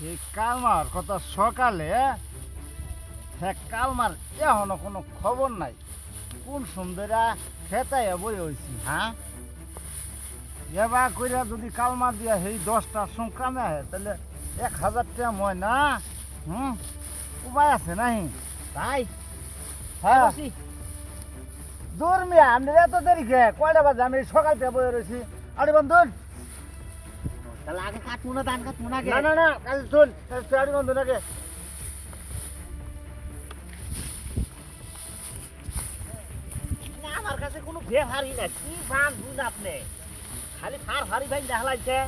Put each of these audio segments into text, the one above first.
এই কালমার কত সকালে হ্যাঁ কালমার এখনও কোনো খবর নাই। কোন সুন্দরা খেতায় বই হয়েছি হ্যাঁ? এবার কইরা যদি কালমার দিয়া সেই দশটা সংক্রামে আহে তাহলে এক হাজার টাকা ময় না? হুম? উপায় আছে নাহি? তাই? হ্যাঁ? দূর মিয়া আপনি এত দেরি খেয়ে কয়টা বাজে? আমি সকাল থেকে বই রয়েছি আরে বন্ধুন! তাহলে আগে কাটমু না ধান কাটমু না না না না কাল শুন আরে বন্ধুন আগে আমার কাছে কোনো ব্যবহারই না কি বান বুঝ আপনি? খালি ফার ফারি ভাই দেখালাইছে।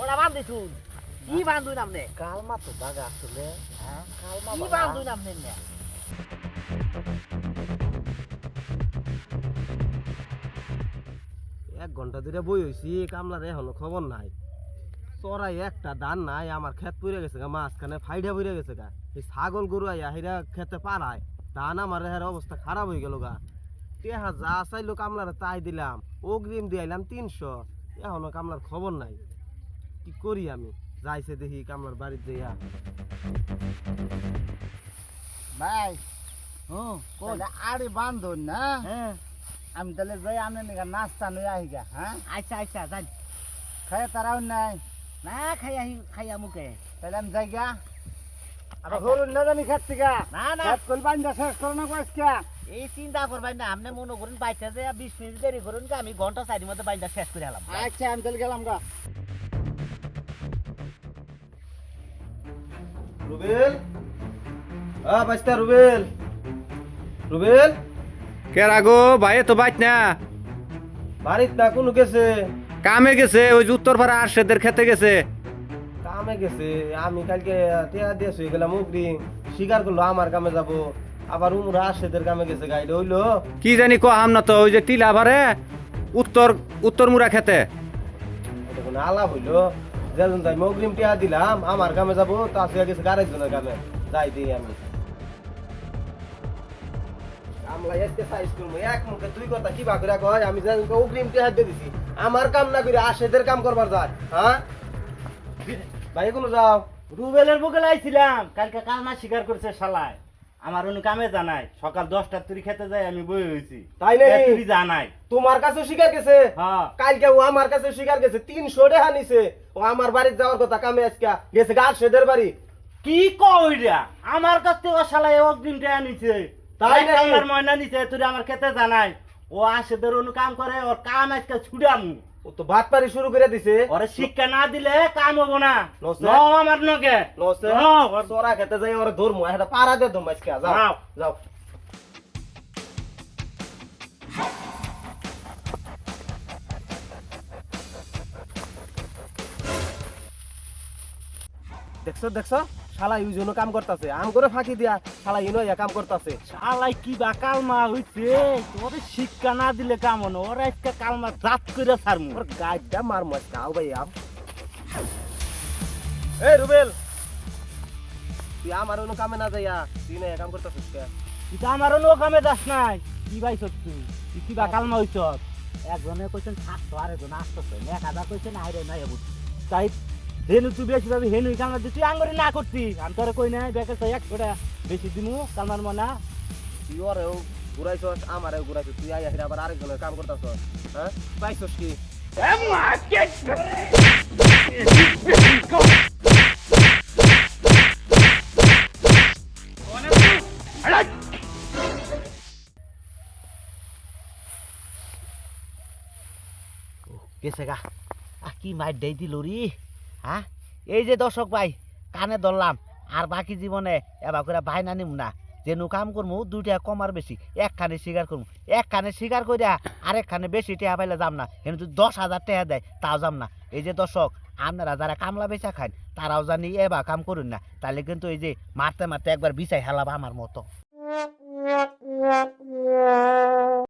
ওরা বান দিছুন। কি বান্ধুন আপনি? কালমা তো বাগা আসলে। হ্যাঁ কালমা কি বাগা। বান্ধুন আপনি এক ঘণ্টা ধরে বই হইছি কামলার এখনও খবর নাই। চড়াই একটা ধান নাই আমার ক্ষেত পুড়ে গেছে গা মাঝখানে ফাইডা পুড়ে গেছে গা। এই ছাগল গরু আইয়া হিরা খেতে পারায় ধান আমার হের অবস্থা খারাপ হয়ে গেল গা। টেহা যা চাইলো কামলার তাই দিলাম অগ্রিম দিয়াইলাম তিনশো এখনও কামলার খবর নাই। কি করি আমি? যাইছে দেখি কামলার বাড়িতে যাইয়া ভাই হুম আরে বান্ধন না? হ্যাঁ। আমি তাহলে যাই আমি নিগা নাস্তা নই আহি গা হ্যাঁ? আচ্ছা আচ্ছা যান। খায় তারাও নাই। না খাই আহি খাইয়া মুখে তাহলে আমি যাই গা। আবার হরুন না জানি খাচ্ছি গা? না না। কল বান্ধা শেষ করো না কয়েসকা এই চিন্তা করবেন না আপনি মনে করুন বাইতে যে বিশ মিনিট দেরি করুন কি আমি ঘণ্টা চারির মধ্যে বাইনটা শেষ করে এলাম। আচ্ছা আমি তাহলে গেলাম গা। রুবেল? আ বাস্তা রুবেল। রুবেল? কে রাগো ভাই তো বাইত না। বাড়িত না কোনো গেছে? কামে গেছে ওই যে উত্তর পাড়া আরশেদের খেতে গেছে। কামে গেছে আমি কালকে টেয়া দিয়ে শুয়ে গেলাম উগরি। স্বীকার করল আমার কামে যাব। আবার উমরা আশেদের কামে গেছে গাইড হইল। কি জানি কহাম না তো ওই যে টিলা ভারে উত্তর উত্তর মুড়া খেতে। কোনো আলাপ হইল। যেজন তাই অগ্রিম টেয়া দিলাম আমার কামে যাব তা গেছে আরেকজনের কামে। যাই দিই আমি। এসকে সাইজ করব। এক মুখে দুই কথা কি কয়? আমি অগ্রিম দিয়ে দিছি। আমার কাম না করে আশেদের কাম করবার যায় হ্যাঁ? ভাই কোনো যাও। রুবেলের বুকে লাইছিলাম। কালকে কালমা শিকার করছে শালায়। আমার অন্য কামে জানাই সকাল দশটার খেতে যাই আমি বই হয়েছি তাই? তুই জানাই তোমার কাছে শিকার গেছে? হ্যাঁ। কালকে ও আমার কাছে শিকার গেছে। তিনশো টাকা নিছে। ও আমার বাড়িতে যাওয়ার কথা কামে আজকে গেছে গাছ সেদের বাড়ি। কি কইরা আমার কাছ থেকে শালায় অগ্রিম টাকা নিছে। তাই ময়না নিছে তুই আমার খেতে জানাই। ও আসে তোর অন্য কাম করে ওর কাম আজকে ছুড়ামু ও তো ভাত পারি শুরু করে দিছে। ওরে শিক্ষা না দিলে কাম হব না? ন? আমার নকে ন, ওর- চোরা খেতে যাই ওরা ধরমু। এটা পাড়া দে ধরমু আজকে যাও। যাও। দেখছ দেখছ? শালা ইউজনও কাম করতেছে। আম করে ফাঁকি দিয়া শালা ইউনো ইয়া কাম করতেছে। শালাই কি বা কালমা হইছে তোরে শিক্ষা না দিলে কাম হনো ওরা আজকে কালমা জাত করে ছাড়মু। ওর গাইডটা মার মাছ কাও ভাই আম এই রুবেল! তুই আমার অন্য কামে না যাইয়া তুই না কাম করতেছিস কে? তুই তো আমার অন্য কামে যাস নাই। কি ভাই সত্যি? তুই কি বা কালমা হইছ? একজনে কইছেন সাতশো আর একজন আটশো এক হাজার কইছেন আইরে নাই তাই হেনু তুই বেশি ভাবি হেনু কামা দিই তুই আঙ্গরে না করতি আমি তোরে কই নাই দেখে তো একশো টাকা বেশি দিমু কালমার মনা। তুই ওরেও ঘুরাইছস আমারেও ঘুরাইছস তুই আইয়া হিরা আবার আরেকজনের কাম করতেছস হ্যাঁ? পাইছস কি? গেছে গা। কি মাইর দেই দিল রি হ্যাঁ? এই যে দর্শক ভাই, কানে ধরলাম, আর বাকি জীবনে এবার করে বাইনা নিম না। যেন কাম করব দুইটা কমার বেশি, একখানে শিকার করব একখানে স্বীকার করিয়া আরেকখানে বেশি টেহা পাইলে যাম না। কিন্তু দশ হাজার টেহা দেয়, তাও যাম না। এই যে দর্শক, আপনারা যারা কামলা বেচা খান, তারাও জানি এবার কাম করুন না। তাহলে কিন্তু এই যে মারতে মারতে একবার বিচাই হেলাবা আমার মতো।